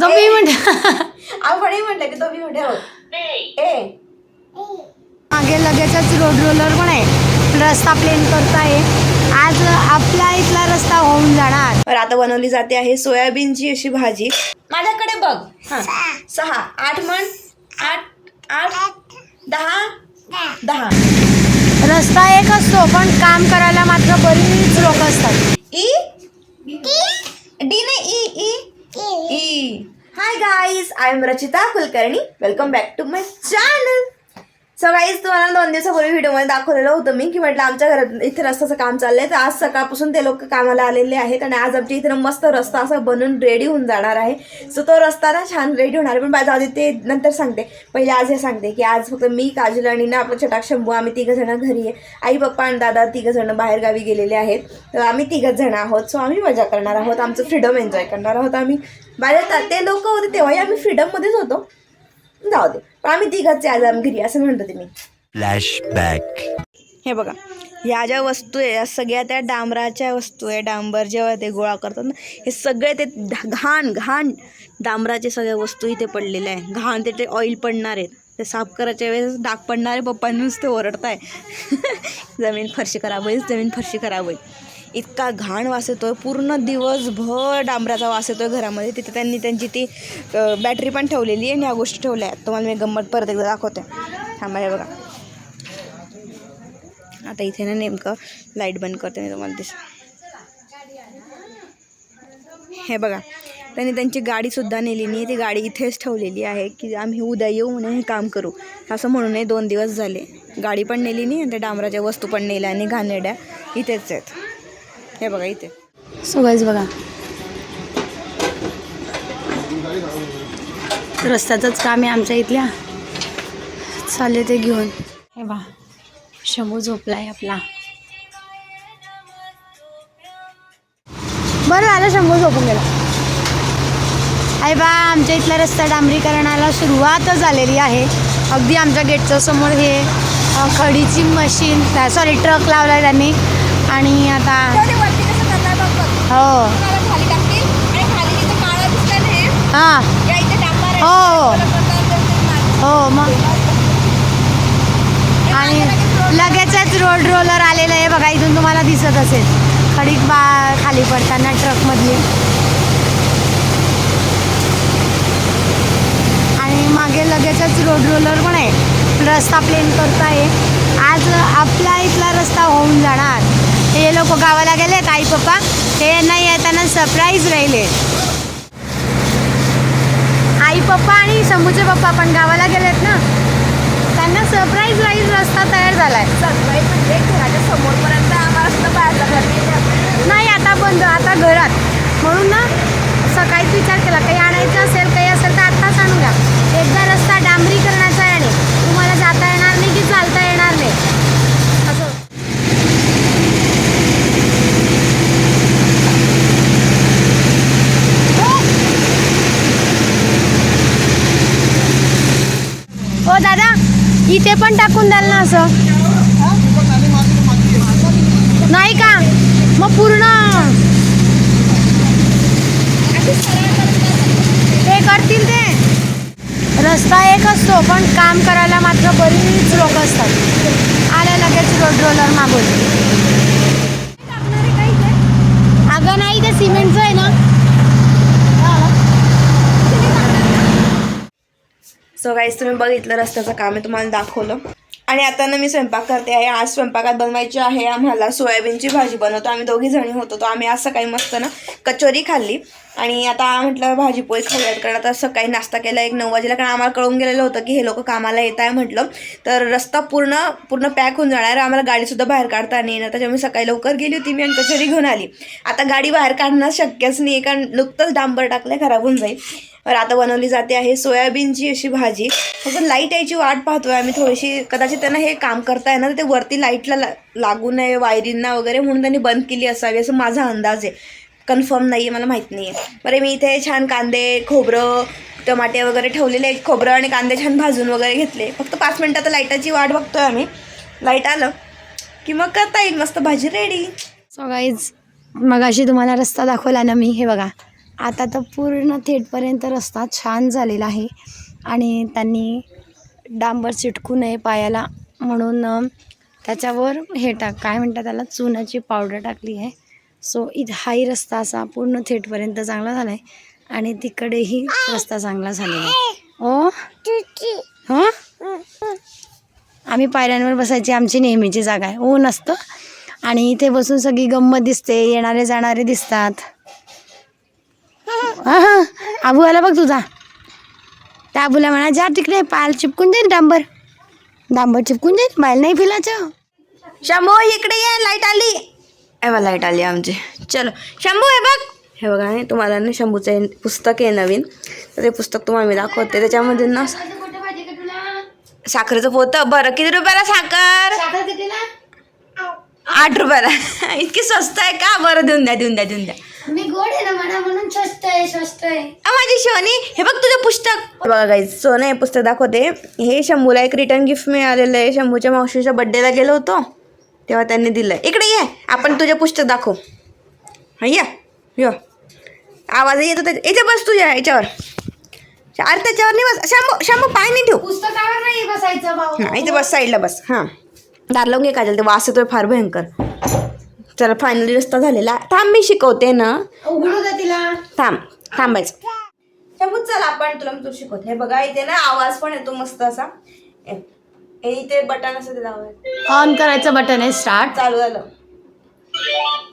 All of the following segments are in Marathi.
तो मी म्हण आपण म्हटलं की तो मी ठेव ए. मागे लगेचच रोड रोलर पण आहे. रस्ता प्लेन करताय आज आपला इथला रस्ता होऊन जाणार. तर आता बनवली जाते आहे सोयाबीनची अशी भाजी. माझ्याकडे बघ. हा. सहा आठ म्हण आठ आठ दहा दहा. रस्ता एक असतो पण काम करायला मात्र बरीच लोक असतात. ई? डी नाही E E. Hi guys, I am Rachita Kulkarni. Welcome back to my channel. So तुम्हाला दोन दिवसापूर्वी व्हिडिओमध्ये दाखवलेलं होतं मी की म्हटलं आमच्या घरात इथे रस्त्याचं काम चाललंय तर आज सकाळपासून ते लोक कामाला आलेले आहेत आणि आज आमच्या इथे मस्त रस्ता असा बनून रेडी होऊन जाणार आहे. सो तो रस्ता ना छान रेडी होणार आहे. पण माझ्या आधी ते नंतर सांगते. पहिले आज हे सांगते की आज फक्त मी काजल आणि ना आपलं छटाक शंभू आम्ही तिघं जण घरी आहे. आई पप्पा आणि दादा तिघं जण बाहेरगावी गेलेले आहेत. तर आम्ही तिघंच जण आहोत. सो आम्ही मजा करणार आहोत. आमचं फ्रीडम एन्जॉय करणार आहोत आम्ही. बाहेर ते लोक होते तेव्हाही आम्ही फ्रीडममध्येच होतो. जाऊ दे पण आम्ही तिघंच आहे आज आम्ही घरी असं म्हणतो ते मी. फ्लॅशबॅक हे बघा ह्या ज्या वस्तू आहे या सगळ्या त्या डांबराच्या वस्तू आहे. डांबर जेव्हा ते गोळा करतात ना हे सगळे ते घाण घाण डांबराचे सगळ्या वस्तू इथे पडलेल्या आहे. घाण ते ते ऑइल पडणार आहेत. ते साफ करायच्या वेळेस डाग पडणारे पप्पांनी नुसते ओरडताय. जमीन फरशी खराब होईल जमीन फरशी खराब होईल. इतका घाण वास येतोय. पूर्ण दिवसभर डांबराचा वास येतोय घरामध्ये. तिथे त्यांनी त्यांची ती बॅटरी पण ठेवलेली आहे आणि ह्या गोष्टी ठेवल्या आहेत. तुम्हाला मी गंमत परत एकदा दाखवते. थांबा हे बघा. आता इथे ना नेमकं लाइट बंद करते मी तुम्हाला दिस हे बघा. त्यांनी त्यांची गाडीसुद्धा नेली नाही ती गाडी इथेच ठेवलेली आहे की आम्ही उद्या येऊ म्हणून हे काम करू. असं म्हणूनही दोन दिवस झाले. गाडी पण नेली नाही आणि त्या डांबराच्या वस्तू पण नेल्या आणि घाणेड्या इथेच आहेत. हे बघा इथे. सो गाईज बघा. रस्त्याचंच काम आहे आमच्या इथल्या. चालले ते घेऊन. हे बा शंभू झोपलाय आपला. बरं झालं शंभू झोपून गेला. आहे बा आमच्या इथल्या रस्ता डांबरीकरणाला सुरुवातच झालेली आहे. अगदी आमच्या गेटच्या समोर हे खडीची मशीन सॉरी ट्रक लावला त्यांनी. आणि आता हो. हां? हो. हो. मग आणि लगेचच रोड रोलर आलेलं आहे बघा इथून तुम्हाला दिसत असेल. खडीक बा खाली पडताना ट्रकमधली. आणि मागे लगेचच रोड रोलर पण आहे. रस्ता प्लेन करताय. आज आपला इथला रस्ता होऊन जाणार. हे लोक गावाला गेले आई पप्पा. हे नाही येताना सरप्राईज राहिले. आई पप्पा आणि शंभूचे पप्पा पण गावाला गेलेत ना. त्यांना सरप्राईज राईज रस्ता तयार झालाय. म्हणजे घराच्या समोरपर्यंत आम्हाला सुद्धा बाहेरला घर नाही आता बंद आता घरात. म्हणून ना सकाळीच विचार केला काही आणायचं असेल काही असेल तर आत्ताच आणू घ्या एकदा रस्ता डांबरीकरण आहे आणि तुम्हाला जाता येणार नाही की चालता येणार नाही असं हो दादा इथे पण टाकून द्याल ना असं? नाही का? मग पूर्ण. ते करतील ते. रस्ता एक असतो पण काम करायला मात्र बरीच लोक असतात. आल्या लगेच रोड रोलर मागून. अगं नाही ते सिमेंटचं आहे ना? सो गाईज तुम्ही बघितलं रस्त्याचं काम आहे तुम्हाला दाखवलं. आणि आता ना मी स्वयंपाक करते आहे. आज स्वयंपाकात बनवायची आहे आम्हाला सोयाबीनची भाजी बनवतो. आम्ही दोघी जणी होतो तर आम्ही आज सकाळी मस्त ना कचोरी खाल्ली. आणि आता म्हटलं भाजी पोळी खाऊयात कारण आता सकाळी नाश्ता केला एक नऊ वाजेला कारण आम्हाला कळून गेलेलं होतं की हे लोक कामाला येत आहे म्हटलं. तर रस्ता पूर्ण पूर्ण पॅक होऊन जाणार आम्हाला गाडीसुद्धा बाहेर काढता नाही येणार. त्याच्यामुळे सकाळी लवकर गेली होती मी आणि कचोरी घेऊन आली. आता गाडी बाहेर काढणं शक्यच नाही कारण नुकतंच डांबर टाकलं खराब होऊन जाईल. तर आता बनवली जाते आहे सोयाबीनची अशी भाजी. फक्त लाइट यायची वाट पाहतोय आम्ही थोडीशी. कदाचित त्यांना हे काम करताय ना तर ते वरती लाईटला ला लागू नये वायरींना वगैरे म्हणून त्यांनी बंद केली असावी असं माझा अंदाज आहे. कन्फर्म नाही आहे मला माहीत नाही आहे बरं मी इथे छान कांदे खोबरं टमाटे वगैरे ठेवलेले आहेत. खोबरं आणि कांदे छान भाजून वगैरे घेतले. फक्त पाच मिनटात लाईटाची वाट बघतोय आम्ही. लाइट आलं की मग करता येईल मस्त भाजी रेडी सो गाईज मग अशी तुम्हाला रस्ता दाखवला ना मी हे बघा. आता तर पूर्ण थेटपर्यंत रस्ता छान झालेला आहे. आणि त्यांनी डांबर चिटकू नये पायाला म्हणून त्याच्यावर हे टाक काय म्हणतात त्याला चुनाची पावडर टाकली आहे. सो इथ हाही रस्ता असा पूर्ण थेटपर्यंत चांगला झाला आहे आणि तिकडेही रस्ता चांगला झालेला आहे. ओ हां? आम्ही पायऱ्यांवर बसायची आमची नेहमीची जागा आहे. हो, ऊन असतं आणि इथे बसून सगळी गंमत दिसते येणारे जाणारे दिसतात. हा हा. आबू आला बघ तुझा. त्या आबूला म्हणा जा तिकडे पायल चिपकून जाईल डांबर. डांबर चिपकून जाईल पायल नाही फिलायचं शंभू इकडे ये लाइट आली. एव्हा लाइट आली आमची. चलो. शंभू हे बघ. हे बघा हे तुम्हाला ना शंभूचं हे पुस्तक आहे नवीन. तर ते पुस्तक तुम्हाला मी दाखवते. त्याच्यामध्ये ना साखरेचं पोतं. बरं किती रुपयाला साखर? आठ रुपयाला. इतकी स्वस्त आहे का? बरं देऊन द्या देऊन द्या देऊन द्या. मी गोड आहे ना म्हणा म्हणून स्वस्त आहे स्वस्त आहे. अ, माझी शोनी हे बघ तुझं पुस्तक. हे बघा गाई सोनं हे पुस्तक दाखवते. हे शंभूला एक रिटर्न गिफ्ट मिळालेलं आहे. शंभूच्या मावशीच्या बड्डेला गेलो होतो. तेव्हा त्यांनी दिलं. इकडे ये. आपण तुझे पुस्तक दाखव. हा ये. यो. आवाज येतो त्याच्या इथे बस तुझ्या याच्यावर. अरे त्याच्यावर नाही बस. शंभू शंभू पाय नाही ठेवू. पुस्तकावर नाही बसायचं भाऊ. हां इथे बस साईडला बस. हां. दार लावून घे काजल ते वास येतोय फार भयंकर. चला फायनली रस्ता झालेला. थांब मी शिकवते ना. उघडू दे तिला. थांब थांबायचं. शंभू चल आपण तुला मी तुला शिकवते. हे बघा इथे ना आवाज पण येतो मस्त असा. हे हे इथे बटन असं ते लावायचं ऑन करायचं बटन आहे स्टार्ट चालू झालं.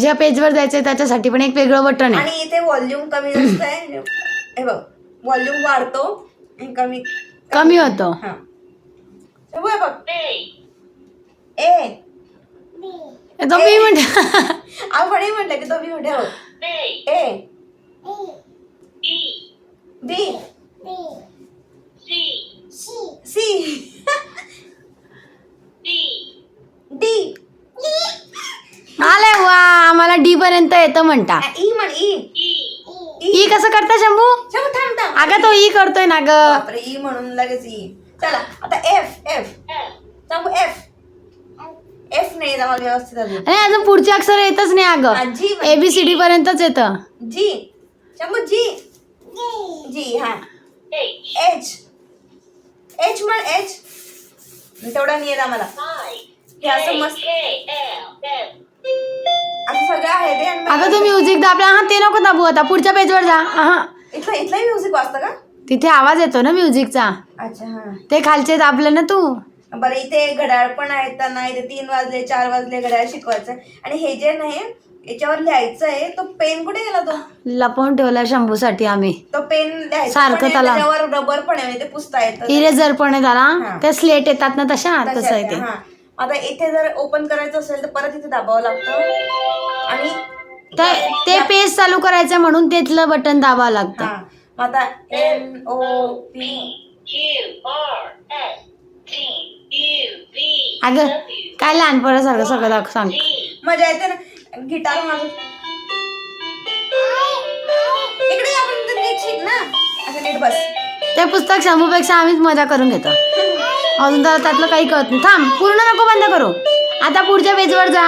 ज्या पेजवर जायचंय त्याच्यासाठी पण एक वेगळं बटन आहे. आणि इथे व्हॉल्यूम कमी जास्त आहे. हे बघ व्हॉल्यूम वाढतो आणि कमी कमी होतं. हा. हे बघ ए. तो मी म्हणते आपण हे म्हटलं की तो बी म्हटलं बघ ए. बी. सी. डी. आलंय वा आम्हाला डी पर्यंत येतं म्हणता. ई म्हण ई. ई. कसं करता शंभू? शंभू थांब थांब. अगं तो ई करतोय ना ग. बापरे ई म्हणून लगेच ई. चला आता F F. Shambhu F. F नाही मला व्यवस्थित अजून आणि अजून पुढचे अक्षर येतच नाही अगं. जी म्हण. ए बी सी डी पर्यंतच येतं. जी. शंभू जी. जी हा. एच एच म्हण एच तेवढा नाही येत आम्हाला. हे असं मस्त. असं सगळं आहे ते आणि अगं तू म्युझिक दाबला हा ते नको दाबू. आता पुढच्या पेजवर जा. हा. इथलं इथलंही म्युझिक वाजतं का? तिथे आवाज येतो ना म्युझिकचा अच्छा हा. ते खालचे दाबलं ना तू. बरं इथे घड्याळ पण आहेत त्यांना इथे तीन वाजले चार वाजले घड्याळ शिकवायचं आणि हे जे नाही याच्यावर लिहायचं आहे तो पेन कुठे गेला तो? लपवून ठेवला शंभूसाठी आम्ही. तो पेन लिहायचा सारखं पण आहे, त्याला. त्याच्यावर रबर पण आहे ते पुसता येतं. इरेजर पण आहे. त्याला. ते स्लेट येतात ना तशा तशा तसं आहे त्या, ते. हा. आता इथे जर ओपन करायचं असेल तर परत इथे दाबावं लागतं. आणि ते- ते पेज चालू करायचं म्हणून तिथलं बटन दाबावं लागतं. हा. मग आता एन ओ पी अगं काय लहानपणासारखं सगळं दाख सांग. मजा येते ना. गिटार माझं इकडे ये आपण तर नीट शिक ना. असं नीट बस. ते पुस्तक शंभूपेक्षा आम्हीच मजा करून घेतो. अजून तर त्यातलं काही कळत नाही. थांब पूर्ण नको बंद करू. आता पुढच्या पेजवर जा.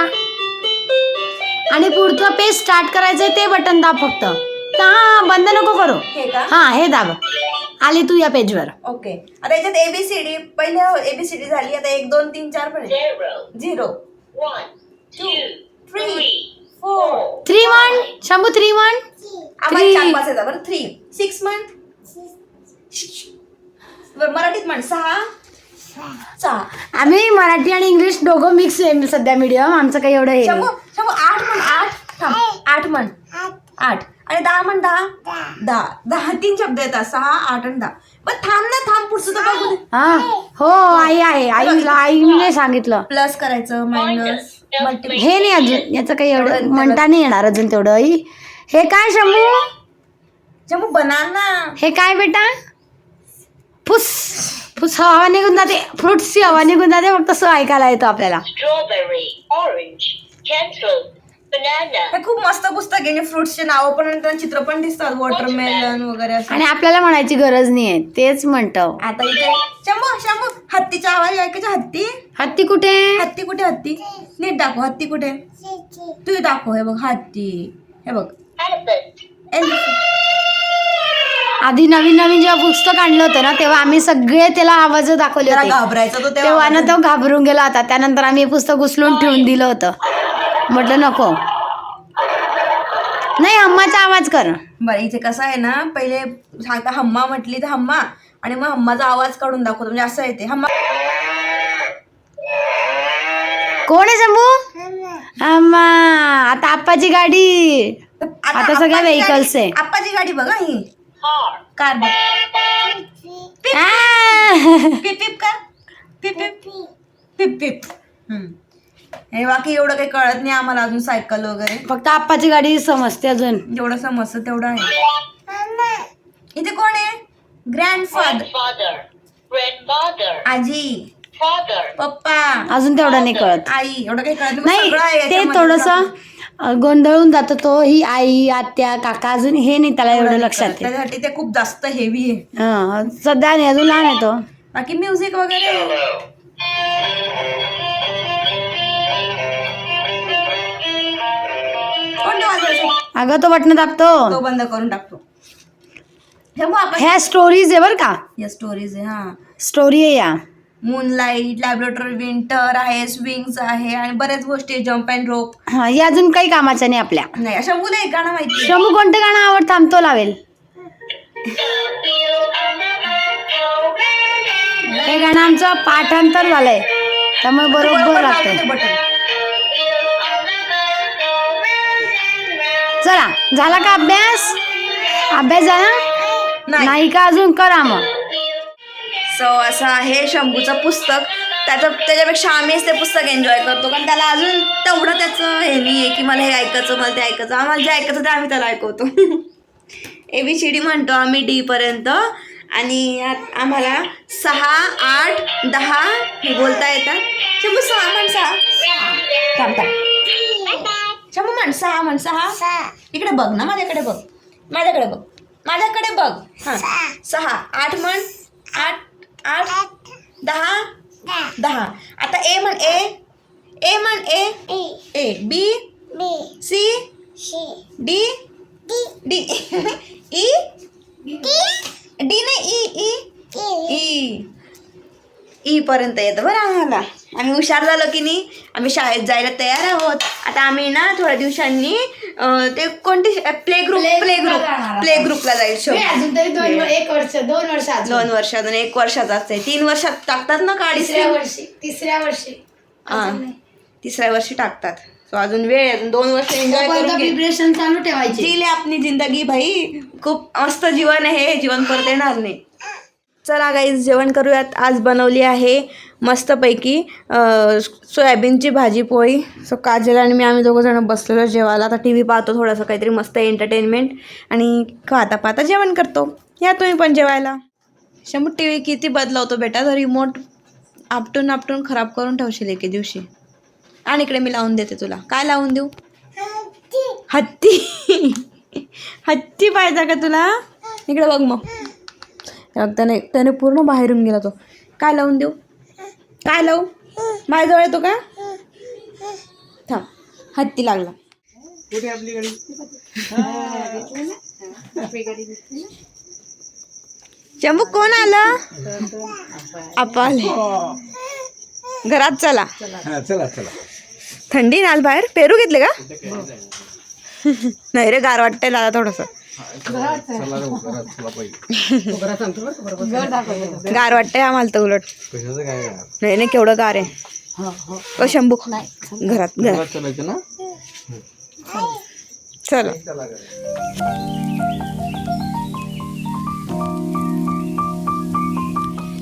आणि पुढचं पेज स्टार्ट करायचंय ते बटन दाब फक्त. हा बंद नको करू. हा हे दाब. आली तू या पेजवर. ओके आता याच्यात एबीसीडी पहिले एबीसीडी झाली आता एक दोन तीन चार पण zero two three four three one Shambhu three one आम्हाला Three. चार पाच येतात बरं. थ्री सिक्स मंथ मराठीत म्हण. सहा? सहा. आम्ही मराठी आणि इंग्लिश दोघं मिक्स आहे सध्या मीडियम आमचं काही एवढं हे शंभू नाही. शंभू आठ म्हण आठ. आठ. म्हण. आठ. आणि दहा म्हण दहा? दहा. दहा. तीन शब्द येतात. सहा आठ आणि दहा. पण थांब ना थांब. पुढचं तर बघू दे. हा. हो आई आहे. आईला आईने सांगितलं. प्लस करायचं मायनस मल्टिप्ल हे नाही अजून. याचं काही एवढं म्हणता नाही येणार अजून तेवढं आई. हे काय शंभू? शंभू बनाना. हे काय बेटा? फुस. फुस हवा निघून जाते. फ्रुट्सची हवा निघून जाते. फक्त असं ऐकायला येतो आपल्याला. Strawberry, orange, cantaloupe, हे खूप मस्त पुस्तक आहे. फ्रुट्सचे नावं पण आणि त्यांना चित्र पण दिसतात. वॉटरमेलन वगैरे असं. आणि आपल्याला म्हणायची गरज नाही आहे तेच म्हणतो. आता इथे शंभू शंभू हत्तीचा आवाज ऐकायचा हत्ती? हत्ती कुठे? हत्ती कुठे हत्ती? नीट दाखव हत्ती कुठे? तू दाखव हे बघ हत्ती. हे बघ. Elephant, आधी नवीन नवीन जेव्हा पुस्तक आणलं होतं ना तेव्हा आम्ही सगळे त्याला आवाज दाखवले होते. घाबरायचा तो तेव्हा तेव्हा ना तो घाबरून गेला होता. त्यानंतर आम्ही हे पुस्तक उचलून ठेवून दिलं होतं. म्हटलं नको नाही अम्माचा आवाज कर बरं इथे कसं आहे ना पहिले सांगता हम्मा म्हटली तर हम्मा आणि मग हम्माचा आवाज काढून दाखवतो म्हणजे असं येते हम्मा कोण आहे शंभू अम्मा आता आप्पाची गाडी आता सगळ्या vehicles आहे. आप्पाची गाडी बघा ही कार बघ! पिप पिप कर पिप पिप पिप पिप हम्म. हे बाकी एवढं काही कळत नाही आम्हाला अजून सायकल वगैरे. फक्त आप्पाची गाडी समजते अजून. जेवढं समजतं तेवढं आहे. इथे कोण आहे? ग्रँडफादर grandfather, grandmother, आजी. Father, पप्पा. अजून तेवढं नाही कळत. आई. एवढं काही कळत नाही. सगळं आहे ते याच्यामध्ये. थोडस गोंधळून जातो तो ही आई आत्या काका अजून हे नाही त्याला एवढं लक्षात आहे त्याच्यासाठी ते खूप जास्त हेवी आहे. हं, सध्या नाही अजून लहान आहे तो. बाकी म्युझिक वगैरे? अगं तो बटन दाबतो. तो बंद करून टाकतो. आपण. ह्या स्टोरीज आहे बरं का? या स्टोरीज आहे हा. स्टोरी आहे या. मूनलाईट लॅबोरेटरी विंटर आहे स्विंग्स आहे आणि बऱ्याच गोष्टी जम्प अँड रोप हा या अजून काही कामाच्या नाही आपल्या. नाही अशा मुलं एक गाणं माहिती आहे. शंभू कोणतं गाणं आवडतं? आम तो लावेल. हे गाणं आमचं पाठांतर झालंय. त्यामुळे बरोबर बरोबर लागतंय लावतो ते बटन. चला झाला का अभ्यास? अभ्यास झाला? नाही. नाही का अजून? करा मग. सो असं आहे शंभूचं पुस्तक. त्याचं त्याच्यापेक्षा आम्हीच ते पुस्तक एन्जॉय करतो. कारण त्याला अजून तेवढं त्याचं हे नाही आहे की मला हे ऐकायचं मला ते ऐकायचं. आम्हाला जे ऐकायचं ते आम्ही त्याला ऐकवतो. ए बी सी डी म्हणतो आम्ही डी पर्यंत. आणि आम्हाला सहा आठ दहा हे बोलता येतात. शंभू सहा म्हण सहा. शंभू म्हण सहा म्हण सहा. इकडे बघ ना माझ्याकडे बघ. माझ्याकडे बघ. माझ्याकडे बघ. हां. सहा. आठ म्हण. आठ आठ दहा. दहा. आता ए म्हण ए. ए म्हण A. A. B. C. D. D. E. D. नाही ई. ई. ई. ई पर्यंत येतं बरं आम्हाला. आम्ही हुशार झालो की नाही? आम्ही शाळेत जायला तयार आहोत. आता आम्ही ना थोड्या दिवसांनी ते कोणते play group play group play ग्रुपला जाईल. शो अजून तरी दोन एक वर्ष दोन वर्ष दोन वर्षातून एक वर्षाचा असते. तीन वर्षात टाकतात ना काढी वर्षी तिसऱ्या वर्षी. हा. तिसऱ्या वर्षी टाकतात. सो अजून वेळ अजून दोन वर्ष एन्जॉय करून. प्रिपरेशन चालू ठेवायची. आपली जिंदगी भाई. खूप मस्त जीवन आहे. हे जीवन परत येणार नाही. चला गाईज जेवण करूयात. आज बनवली आहे मस्तपैकी सोयाबीनची भाजी पोळी. सो काजल आणि मी आम्ही दोघं जण बसलेलो जेवायला. आता टी व्ही पाहतो थोडंसं काहीतरी मस्त एंटरटेनमेंट आणि पाहता पाहता जेवण करतो. या तुम्ही पण जेवायला. शंभर टी व्ही किती बदलवतो बेटा तर रिमोट आपटून आपटून खराब करून ठेवशील एके दिवशी. आणि इकडे मी लावून देते तुला. काय लावून देऊ? हत्ती. हत्ती. पाहिजे का तुला? इकडे बघ मग. त्याने त्याने पूर्ण बाहेरून गेला तो. काय लावून देऊ? काय लावू? माझ्याजवळ येतो का? थांब हत्ती लागला. शंभू कोण आलं? आपा आले घरात चला. चला चला. थंडी ना आज बाहेर. पेरू घेतले का? नाही रे गार वाटतंय दादा थोडस. गार वाटतंय आम्हाला तर उलट. कशाचं काय आहे? नाही नाही केवढं गार आहे. ओ शंभू. घरात घरात. चलायचं ना? चला.